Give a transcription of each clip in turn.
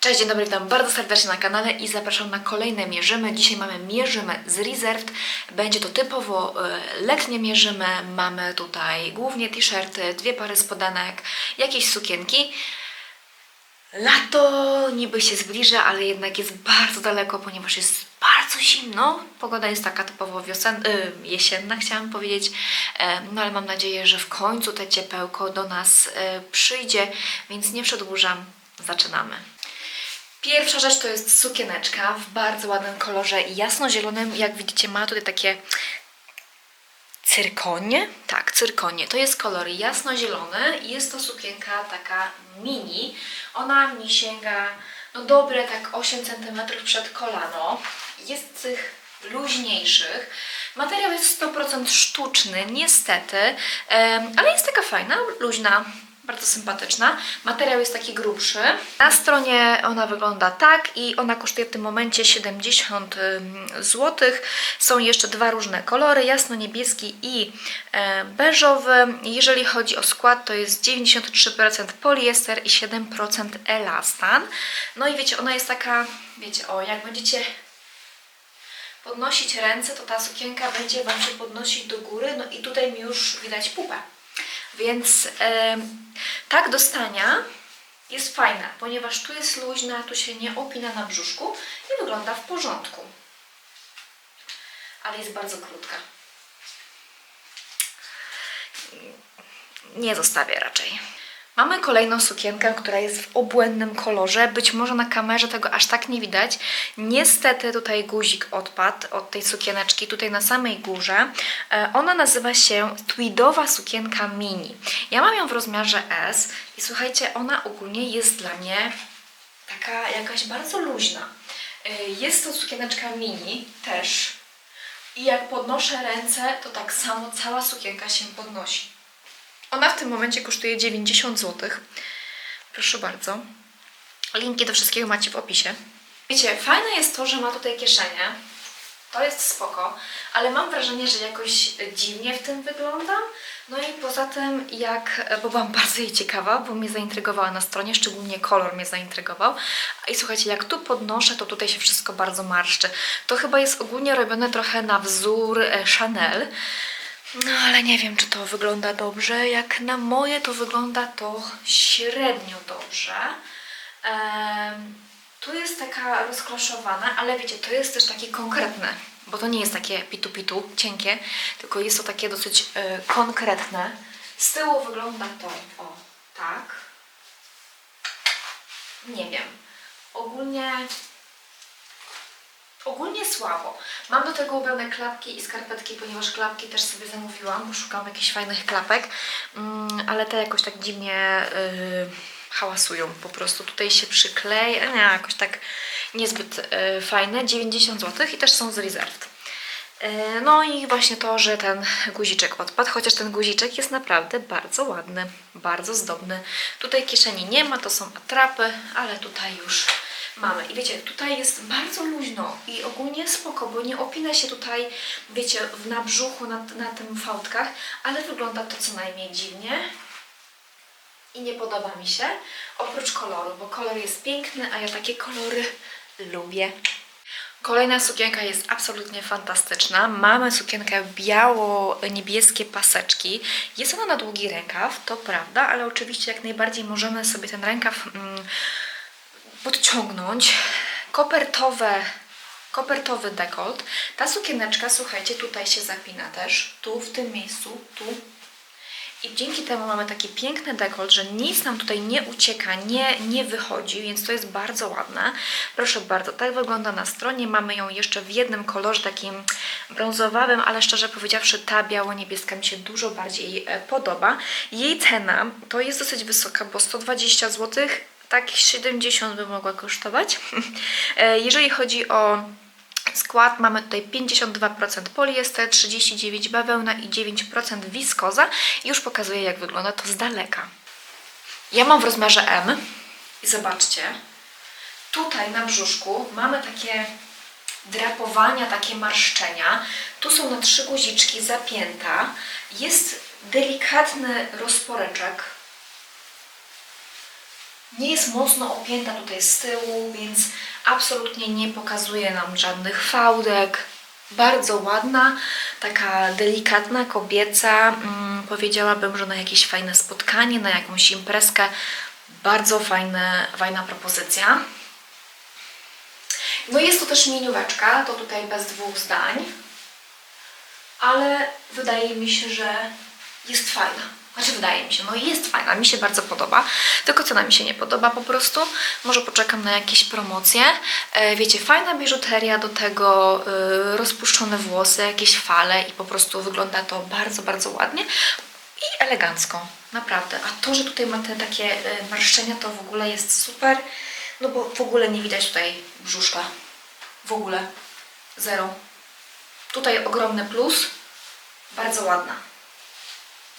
Cześć, dzień dobry, witam bardzo serdecznie na kanale i zapraszam na kolejne mierzymy. Dzisiaj mamy mierzymy z Reserved. Będzie to typowo e, letnie mierzymy. Mamy tutaj głównie t-shirty, dwie pary spodenek, jakieś sukienki. Lato niby się zbliża, ale jednak jest bardzo daleko, ponieważ jest bardzo zimno. Pogoda jest taka typowo wiosen, y, jesienna, chciałam powiedzieć. E, no ale mam nadzieję, że w końcu te ciepełko do nas przyjdzie, więc nie przedłużam. Zaczynamy. Pierwsza rzecz to jest sukieneczka w bardzo ładnym kolorze jasnozielonym. Jak widzicie, ma tutaj takie cyrkonie. Tak, cyrkonie. To jest kolor jasnozielony i jest to sukienka taka mini. Ona mi sięga no dobre tak 8 cm przed kolano. Jest tych luźniejszych. Materiał jest 100% sztuczny, niestety, ale jest taka fajna, luźna, bardzo sympatyczna. Materiał jest taki grubszy. Na stronie ona wygląda tak i ona kosztuje w tym momencie 70 zł. Są jeszcze dwa różne kolory, jasno-niebieski i e, beżowy. Jeżeli chodzi o skład, to jest 93% poliester i 7% elastan. No i wiecie, ona jest taka, wiecie, o, jak będziecie podnosić ręce, to ta sukienka będzie Wam się podnosić do góry, no i tutaj mi już widać pupę. Więc em, tak do stania jest fajna, ponieważ tu jest luźna, tu się nie opina na brzuszku i wygląda w porządku. Ale jest bardzo krótka. Nie zostawię raczej. Mamy kolejną sukienkę, która jest w obłędnym kolorze. Być może na kamerze tego aż tak nie widać. Niestety tutaj guzik odpadł od tej sukieneczki, tutaj na samej górze. E, Ona nazywa się tweedowa sukienka mini. Ja mam ją w rozmiarze S i słuchajcie, ona ogólnie jest dla mnie taka jakaś bardzo luźna. E, Jest to sukieneczka mini też. I jak podnoszę ręce, to tak samo cała sukienka się podnosi. Ona w tym momencie kosztuje 90 zł. Proszę bardzo. Linki do wszystkiego macie w opisie. Wiecie, fajne jest to, że ma tutaj kieszenie. To jest spoko, ale mam wrażenie, że jakoś dziwnie w tym wyglądam. No i poza tym, jak, bo byłam bardzo jej ciekawa, bo mnie zaintrygowała na stronie, szczególnie kolor mnie zaintrygował. I słuchajcie, jak tu podnoszę, to tutaj się wszystko bardzo marszczy. To chyba jest ogólnie robione trochę na wzór e, Chanel. No ale nie wiem, czy to wygląda dobrze. Jak na moje to wygląda to średnio dobrze. Em, tu jest taka rozkloszowana, ale wiecie, to jest też takie konkretne, bo to nie jest takie pitu-pitu, cienkie, tylko jest to takie dosyć e, konkretne. Z tyłu wygląda to o tak. Nie wiem. Ogólnie Ogólnie słabo. Mam do tego ubrane klapki i skarpetki, ponieważ klapki też sobie zamówiłam, bo szukam jakichś fajnych klapek, mm, ale te jakoś tak dziwnie yy, hałasują po prostu. Tutaj się przykleja, nie, jakoś tak niezbyt yy, fajne. 90 zł i też są z Reserved. Yy, No i właśnie to, że ten guziczek odpadł, chociaż ten guziczek jest naprawdę bardzo ładny, bardzo zdobny. Tutaj kieszeni nie ma, to są atrapy, ale tutaj już mamy. I wiecie, tutaj jest bardzo luźno i ogólnie spoko, bo nie opina się tutaj, wiecie, w- na brzuchu, na, na tym fałdkach, ale wygląda to co najmniej dziwnie i nie podoba mi się, oprócz koloru, bo kolor jest piękny, a ja takie kolory lubię. Kolejna sukienka jest absolutnie fantastyczna. Mamy sukienkę biało-niebieskie paseczki. Jest ona na długi rękaw, to prawda, ale oczywiście jak najbardziej możemy sobie ten rękaw mm, podciągnąć. Kopertowe, kopertowy dekolt. Ta sukieneczka, słuchajcie, tutaj się zapina też. Tu, w tym miejscu, tu. I dzięki temu mamy taki piękny dekolt, że nic nam tutaj nie ucieka, nie, nie wychodzi, więc to jest bardzo ładne. Proszę bardzo, tak wygląda na stronie. Mamy ją jeszcze w jednym kolorze, takim brązowawym, ale szczerze powiedziawszy, ta biało-niebieska mi się dużo bardziej e, podoba. Jej cena to jest dosyć wysoka, bo 120 zł, tak 70 by mogła kosztować. E, Jeżeli chodzi o skład, mamy tutaj 52% poliester, 39% bawełna i 9% wiskoza. I już pokazuję, jak wygląda to z daleka. Ja mam w rozmiarze M i zobaczcie, tutaj na brzuszku mamy takie drapowania, takie marszczenia. Tu są na trzy guziczki zapięta. Jest delikatny rozporeczek Nie jest mocno opięta tutaj z tyłu, więc absolutnie nie pokazuje nam żadnych fałdek. Bardzo ładna, taka delikatna, kobieca. Mm, powiedziałabym, że na jakieś fajne spotkanie, na jakąś imprezkę. Bardzo fajne, fajna propozycja. No jest to też minióweczka, to tutaj bez dwóch zdań, ale wydaje mi się, że jest fajna. Znaczy wydaje mi się, no jest fajna, mi się bardzo podoba, tylko cena mi się nie podoba po prostu. Może poczekam na jakieś promocje. E, wiecie, fajna biżuteria do tego, e, rozpuszczone włosy, jakieś fale i po prostu wygląda to bardzo, bardzo ładnie i elegancko, naprawdę. A to, że tutaj ma te takie e, marszczenia, to w ogóle jest super, no bo w ogóle nie widać tutaj brzuszka. W ogóle. Zero. Tutaj ogromny plus. Bardzo ładna.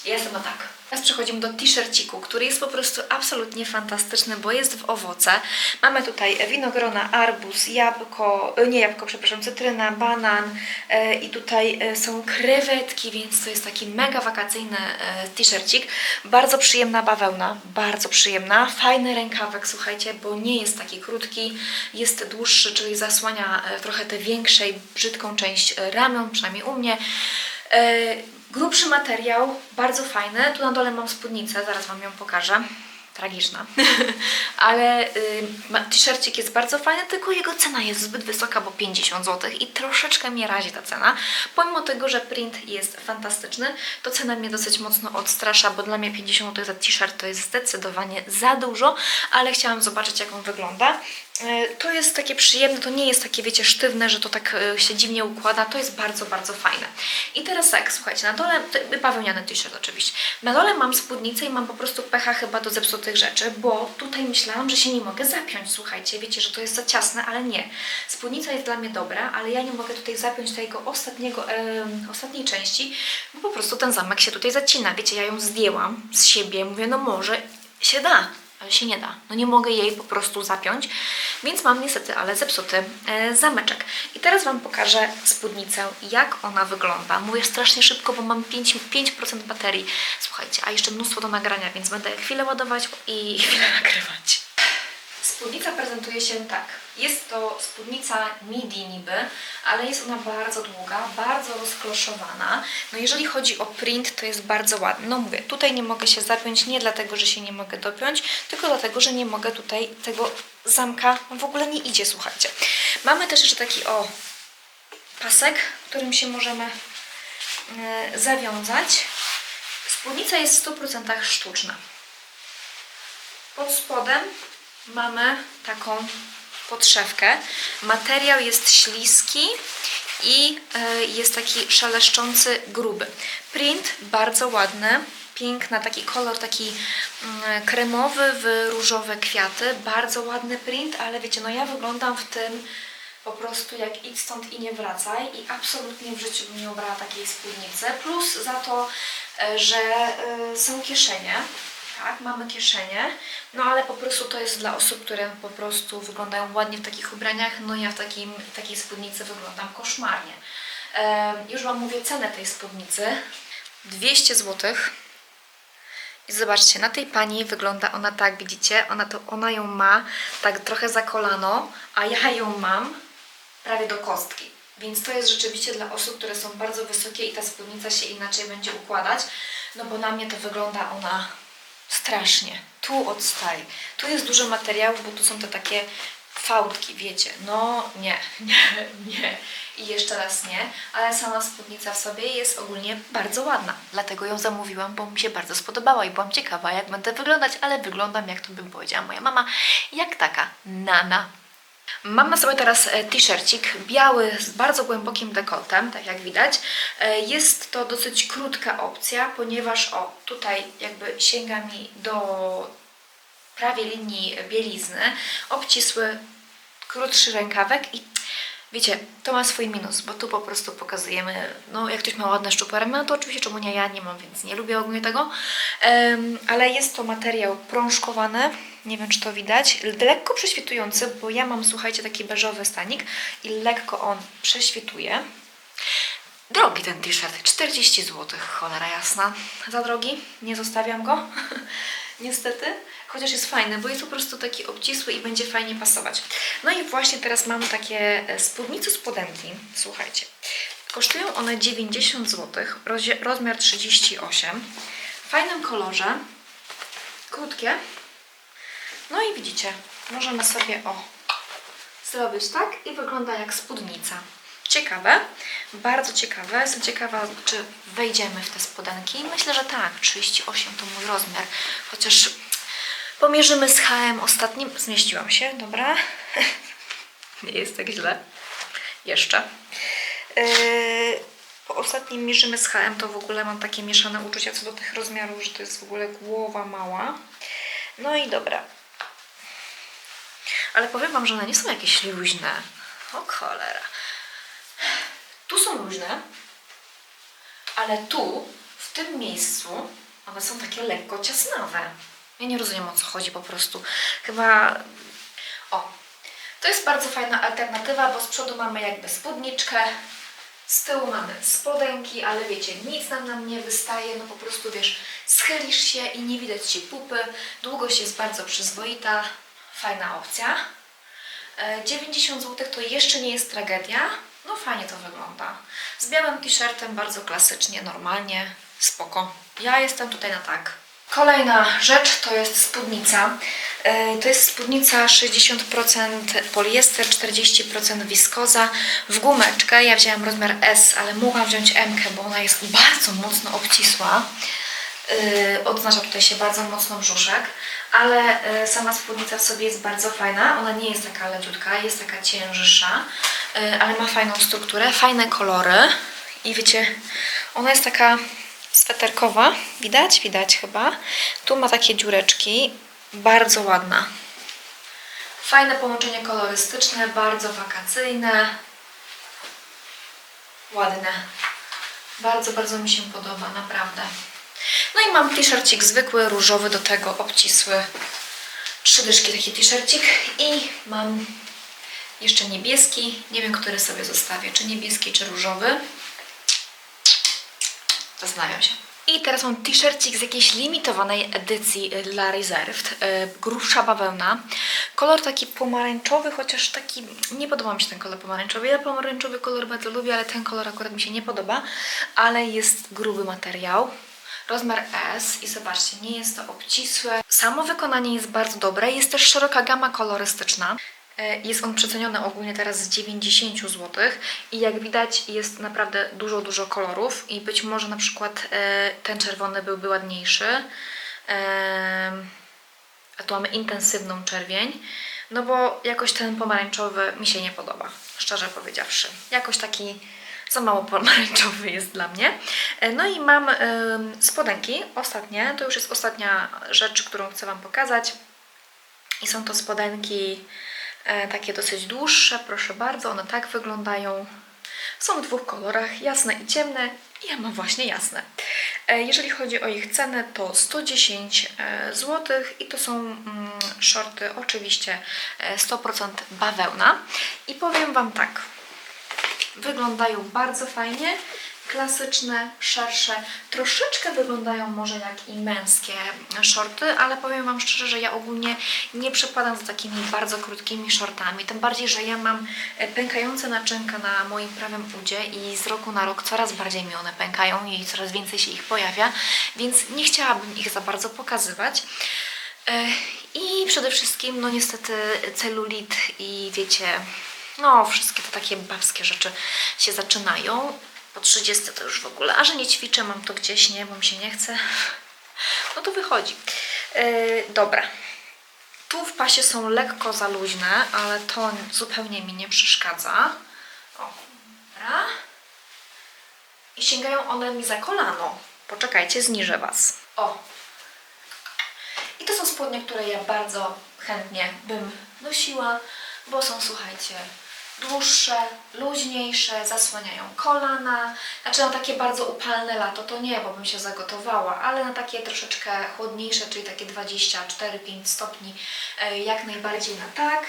Ja jestem na tak. Teraz przechodzimy do t-shirciku, który jest po prostu absolutnie fantastyczny, bo jest w owoce. Mamy tutaj winogrona, arbuz, jabłko, e, nie jabłko, przepraszam, cytryna, banan e, i tutaj e, są krewetki, więc to jest taki mega wakacyjny t-shircik. Bardzo przyjemna bawełna, bardzo przyjemna. Fajny rękawek, słuchajcie, bo nie jest taki krótki, jest dłuższy, czyli zasłania trochę tę większą, brzydką część ramion, przynajmniej u mnie. Grubszy materiał, bardzo fajny. Tu na dole mam spódnicę, zaraz Wam ją pokażę. Tragiczna. Ale y, t-shircik jest bardzo fajny, tylko jego cena jest zbyt wysoka, bo 50 zł i troszeczkę mnie razi ta cena. Pomimo tego, że print jest fantastyczny, to cena mnie dosyć mocno odstrasza, bo dla mnie 50 zł za t-shirt to jest zdecydowanie za dużo, ale chciałam zobaczyć jak on wygląda. E, To jest takie przyjemne, to nie jest takie, wiecie, sztywne, że to tak e, się dziwnie układa. To jest bardzo, bardzo fajne. I teraz tak, słuchajcie, na dole, bawełniany t-shirt oczywiście. Na dole mam spódnicę i mam po prostu pecha chyba do zepsutych rzeczy, bo tutaj myślałam, że się nie mogę zapiąć, słuchajcie. Wiecie, że to jest za ciasne, ale nie. Spódnica jest dla mnie dobra, ale ja nie mogę tutaj zapiąć tego ostatniego, em, ostatniej części, bo po prostu ten zamek się tutaj zacina. Wiecie, ja ją zdjęłam z siebie, mówię, no może się da ale się nie da. No nie mogę jej po prostu zapiąć, więc mam niestety, ale zepsuty e, zameczek. I teraz Wam pokażę spódnicę, jak ona wygląda. Mówię strasznie szybko, bo mam 5%, 5% baterii. Słuchajcie, a jeszcze mnóstwo do nagrania, więc będę chwilę ładować i chwilę nagrywać. Spódnica prezentuje się tak. Jest to spódnica midi niby, ale jest ona bardzo długa, bardzo rozkloszowana. No jeżeli chodzi o print, to jest bardzo ładny. No mówię, tutaj nie mogę się zapiąć nie dlatego, że się nie mogę dopiąć, tylko dlatego, że nie mogę tutaj tego zamka, w ogóle nie idzie, słuchajcie. Mamy też jeszcze taki o pasek, którym się możemy e, zawiązać. Spódnica jest w 100% sztuczna. Pod spodem mamy taką podszewkę. Materiał jest śliski i e, jest taki szeleszczący, gruby. Print bardzo ładny, piękna, taki kolor taki mm, kremowy w różowe kwiaty. Bardzo ładny print, ale wiecie, no ja wyglądam w tym po prostu jak idź stąd i nie wracaj i absolutnie w życiu bym nie ubrała takiej spódnicy. Plus za to, e, że e, są kieszenie. Tak, mamy kieszenie, no ale po prostu to jest dla osób, które po prostu wyglądają ładnie w takich ubraniach. No ja w takim, w takiej spódnicy wyglądam koszmarnie. E, już Wam mówię cenę tej spódnicy. 200 zł. I zobaczcie, na tej pani wygląda ona tak, widzicie? Ona, to, ona ją ma tak trochę za kolano, a ja ją mam prawie do kostki. Więc to jest rzeczywiście dla osób, które są bardzo wysokie i ta spódnica się inaczej będzie układać. No bo na mnie to wygląda ona strasznie. Tu odstaje. Tu jest dużo materiału, bo tu są te takie fałdki, wiecie. No nie, nie, nie. I jeszcze raz nie, ale sama spódnica w sobie jest ogólnie bardzo ładna. Dlatego ją zamówiłam, bo mi się bardzo spodobała i byłam ciekawa, jak będę wyglądać, ale wyglądam, jak to by powiedziała moja mama, jak taka nana. Mam na sobie teraz e, t-shircik biały z bardzo głębokim dekoltem, tak jak widać. E, Jest to dosyć krótka opcja, ponieważ o, tutaj jakby sięga mi do prawie linii bielizny, obcisły, krótszy rękawek i wiecie, to ma swój minus, bo tu po prostu pokazujemy, no jak ktoś ma ładne szczupłe ramiona, to oczywiście czemu nie, ja nie mam, więc nie lubię ogólnie tego, Em, ale jest to materiał prążkowany, nie wiem czy to widać, lekko prześwitujący, bo ja mam, słuchajcie, taki beżowy stanik i lekko on prześwituje. Drogi ten t-shirt, 40 zł, cholera jasna. Za drogi, nie zostawiam go, niestety. Chociaż jest fajny, bo jest po prostu taki obcisły i będzie fajnie pasować. No i właśnie teraz mam takie e, spódnice spodenki, słuchajcie. Kosztują one 90 zł, rozmiar 38, w fajnym kolorze, krótkie. No i widzicie, możemy sobie o zrobić tak i wygląda jak spódnica. Ciekawe, bardzo ciekawe. Jestem ciekawa, czy wejdziemy w te spodenki. Myślę, że tak, 38 to mój rozmiar. Chociaż pomierzymy z HM ostatnim. Zmieściłam się, dobra. Nie jest tak źle. Jeszcze. Yy, po ostatnim mierzymy z HM, to w ogóle mam takie mieszane uczucia co do tych rozmiarów, że to jest w ogóle głowa mała. No i dobra. Ale powiem Wam, że one nie są jakieś luźne. O cholera. Tu są luźne, ale tu, w tym miejscu, one są takie lekko ciasnawe. Ja nie rozumiem o co chodzi po prostu. Chyba. O, to jest bardzo fajna alternatywa, bo z przodu mamy jakby spódniczkę, z tyłu mamy spodenki, ale wiecie, nic nam nam nie wystaje, no po prostu wiesz, schylisz się i nie widać ci pupy. Długość jest bardzo przyzwoita, fajna opcja. E, 90 zł to jeszcze nie jest tragedia. No fajnie to wygląda. Z białym t-shirtem bardzo klasycznie, normalnie, spoko. Ja jestem tutaj na tak. Kolejna rzecz to jest spódnica. E, To jest spódnica 60% poliester, 40% wiskoza w gumeczkę. Ja wzięłam rozmiar S, ale mogłam wziąć M, bo ona jest bardzo mocno obcisła. Yy, odznacza tutaj się bardzo mocno brzuszek, ale yy, sama spódnica w sobie jest bardzo fajna. Ona nie jest taka leciutka, jest taka cięższa, ale ma fajną strukturę, fajne kolory i wiecie, ona jest taka sweterkowa, widać? Widać chyba. Tu ma takie dziureczki, bardzo ładna. Fajne połączenie kolorystyczne, bardzo wakacyjne, ładne. Bardzo, bardzo mi się podoba, naprawdę. No i mam t-shircik zwykły, różowy, do tego obcisły. Trzy dyszki taki t-shircik i mam jeszcze niebieski. Nie wiem, który sobie zostawię, czy niebieski, czy różowy. Zastanawiam się. I teraz mam t-shircik z jakiejś limitowanej edycji y, dla Reserved. Yy, grubsza bawełna. Kolor taki pomarańczowy, chociaż taki... Nie podoba mi się ten kolor pomarańczowy. Ja pomarańczowy kolor bardzo lubię, ale ten kolor akurat mi się nie podoba. Ale jest gruby materiał. Rozmiar S i zobaczcie, nie jest to obcisłe. Samo wykonanie jest bardzo dobre. Jest też szeroka gama kolorystyczna. E, Jest on przeceniony ogólnie teraz z 90 zł i jak widać jest naprawdę dużo, dużo kolorów i być może na przykład e, ten czerwony byłby ładniejszy. Em, A tu mamy intensywną czerwień, no bo jakoś ten pomarańczowy mi się nie podoba, szczerze powiedziawszy. Jakoś taki za mało pomarańczowy jest dla mnie. E, No i mam spodenki, ostatnie, to już jest ostatnia rzecz, którą chcę Wam pokazać. I są to spodenki e, takie dosyć dłuższe, proszę bardzo, one tak wyglądają. Są w dwóch kolorach, jasne i ciemne. Ja mam właśnie jasne. E, jeżeli chodzi o ich cenę, to 110 zł i to są mm, shorty oczywiście e, 100% bawełna. I powiem Wam tak, wyglądają bardzo fajnie, klasyczne, szersze, troszeczkę wyglądają może jak i męskie shorty, ale powiem Wam szczerze, że ja ogólnie nie przepadam za takimi bardzo krótkimi shortami, tym bardziej, że ja mam e, pękające naczynka na moim prawym udzie i z roku na rok coraz bardziej mi one pękają i coraz więcej się ich pojawia, więc nie chciałabym ich za bardzo pokazywać. E, I przede wszystkim, no niestety celulit i wiecie, no wszystkie te takie babskie rzeczy się zaczynają. Po 30 to już w ogóle, a że nie ćwiczę, mam to gdzieś, nie, bo mi się nie chce. No to wychodzi. Yy, dobra. Tu w pasie są lekko za luźne, ale to zupełnie mi nie przeszkadza. O, dobra. I sięgają one mi za kolano. Poczekajcie, zniżę Was. O, i to są spodnie, które ja bardzo chętnie bym nosiła, bo są, słuchajcie, dłuższe, luźniejsze, zasłaniają kolana. Znaczy na takie bardzo upalne lato to nie, bo bym się zagotowała, ale na takie troszeczkę chłodniejsze, czyli takie 24-5 stopni, e, jak najbardziej na tak.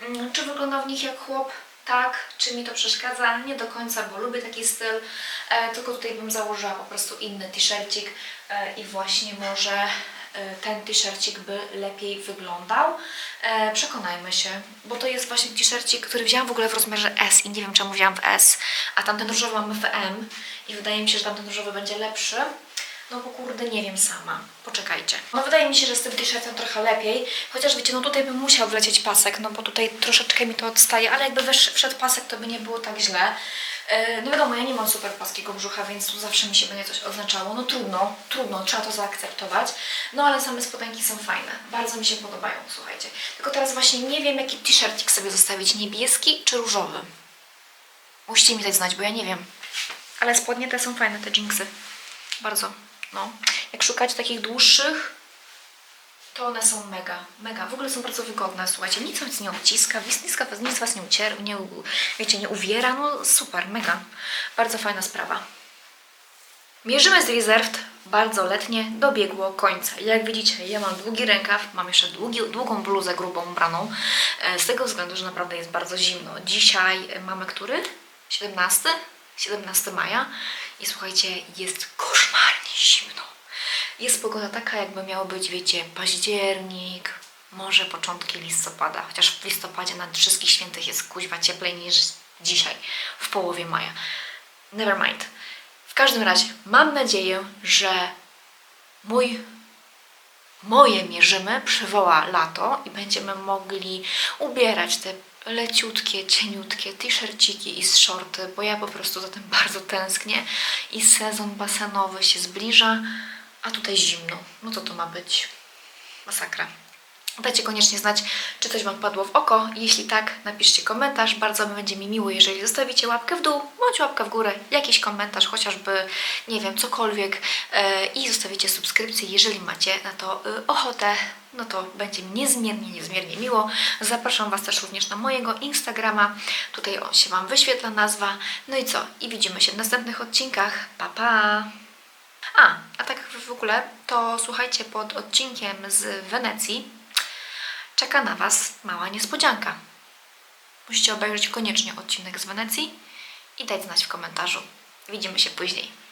Mm, Czy wygląda w nich jak chłop? Tak. Czy mi to przeszkadza? Nie do końca, bo lubię taki styl. E, tylko tutaj bym założyła po prostu inny t-shircik e, i właśnie może ten t-shircik by lepiej wyglądał. E, przekonajmy się, bo to jest właśnie t-shircik, który wzięłam w ogóle w rozmiarze S i nie wiem czemu wzięłam w S, a tamten różowy mamy w M i wydaje mi się, że tamten różowy będzie lepszy. No bo kurde, nie wiem sama. Poczekajcie. No wydaje mi się, że z tym t-shirtem trochę lepiej. Chociaż wiecie, no tutaj by musiał wlecieć pasek, no bo tutaj troszeczkę mi to odstaje, ale jakby wszedł pasek, to by nie było tak źle. E, No wiadomo, ja nie mam super płaskiego brzucha, więc tu zawsze mi się będzie coś oznaczało. No trudno, trudno, trzeba to zaakceptować. No ale same spodenki są fajne. Bardzo mi się podobają, słuchajcie. Tylko teraz właśnie nie wiem, jaki t-shirtik sobie zostawić. Niebieski czy różowy? Musicie mi dać znać, bo ja nie wiem. Ale spodnie te są fajne, te jinxy. Bardzo. No. Jak szukacie takich dłuższych, to one są mega, mega. W ogóle są bardzo wygodne, słuchajcie. Nic was nie odciska, nic, nic, was- nie ucier, nie, wiecie, nie uwiera. No super, mega. Bardzo fajna sprawa. Mierzymy z Reserved bardzo letnie dobiegło końca. Jak widzicie, ja mam długi rękaw, mam jeszcze długi, długą bluzę grubą ubraną, e, z tego względu, że naprawdę jest bardzo zimno. Dzisiaj mamy który? 17? 17 maja i słuchajcie, jest koszmarnie zimno. Jest pogoda taka, jakby miało być, wiecie, październik, może początki listopada, chociaż w listopadzie na wszystkich świętych jest kuźwa cieplej niż dzisiaj, w połowie maja. Never mind. W każdym razie mam nadzieję, że mój moje mierzymy przywoła lato i będziemy mogli ubierać te leciutkie, cieniutkie t-shirciki i shorty, bo ja po prostu za tym bardzo tęsknię i sezon basenowy się zbliża, a tutaj zimno. No to to ma być masakra. Dajcie koniecznie znać, czy coś Wam padło w oko. Jeśli tak, napiszcie komentarz. Bardzo będzie mi miło, jeżeli zostawicie łapkę w dół, bądź łapkę w górę, jakiś komentarz, chociażby, nie wiem, cokolwiek e, i zostawicie subskrypcję, jeżeli macie na to e, ochotę. No to będzie mi niezmiernie, niezmiernie miło. Zapraszam Was też również na mojego Instagrama. Tutaj on się Wam wyświetla nazwa. No i co? I widzimy się w następnych odcinkach. Pa, pa! A, a tak w ogóle, to słuchajcie, pod odcinkiem z Wenecji czeka na Was mała niespodzianka. Musicie obejrzeć koniecznie odcinek z Wenecji i dać znać w komentarzu. Widzimy się później.